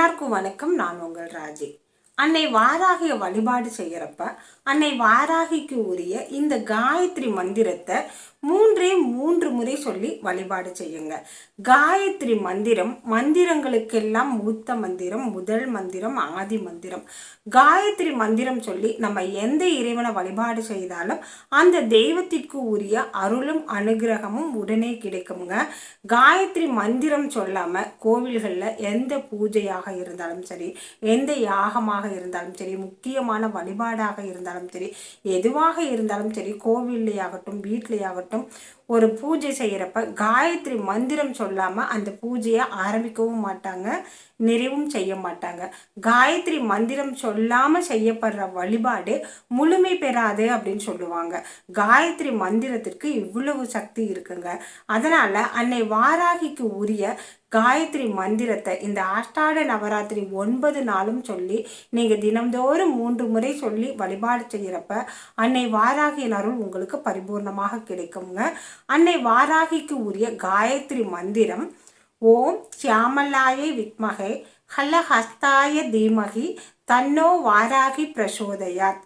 எல்லாருக்கும் வணக்கம். நான் உங்கள் ராஜி. அன்னை வாராகிய வழிபாடு செய்கிறப்ப அன்னை வாராகிக்கு உரிய இந்த காயத்ரி மந்திரத்தை மூன்றே மூன்று முறை சொல்லி வழிபாடு செய்யுங்க. காயத்ரி மந்திரம் மந்திரங்களுக்கெல்லாம் மூத்த மந்திரம் முதல் மந்திரம் ஆதி மந்திரம். காயத்ரி மந்திரம் சொல்லி நம்ம எந்த இறைவனை வழிபாடு செய்தாலும் அந்த தெய்வத்திற்கு உரிய அருளும் அனுகிரகமும் உடனே கிடைக்குங்க. காயத்ரி மந்திரம் சொல்லாமல் கோவில்களில் எந்த பூஜையாக இருந்தாலும் சரி எந்த யாகமாக இருந்தாலும் சரி முக்கியமான வழிபாடாக இருந்தாலும் சரி எதுவாக இருந்தாலும் சரி கோவில்லையாகட்டும் வீட்லேயாகட்டும் ஒரு பூஜை செய்கிறப்ப காயத்ரி மந்திரம் சொல்லாமல் அந்த பூஜையை ஆரம்பிக்கவும் மாட்டாங்க நிறைவும் செய்ய மாட்டாங்க. காயத்ரி மந்திரம் சொல்லாமல் செய்யப்படுற வழிபாடு முழுமை பெறாது அப்படின்னு சொல்லுவாங்க. காயத்ரி மந்திரத்திற்கு இவ்வளவு சக்தி இருக்குங்க. அதனால் அன்னை வாராகிக்கு உரிய காயத்ரி மந்திரத்தை இந்த ஆஷ்டாட நவராத்திரி ஒன்பது நாளும் சொல்லி நீங்கள் தினம்தோறும் மூன்று முறை சொல்லி வழிபாடு செய்கிறப்ப அன்னை வாராகியின் அருள் உங்களுக்கு பரிபூர்ணமாக கிடைக்குங்க. அன்னை வாராகிக்கு உரிய காயத்ரி மந்திரம் ஓம் சியாமலாய வித்மகை ஹலஹஸ்தாய தீமகி தன்னோ வாராகி பிரசோதயாத்.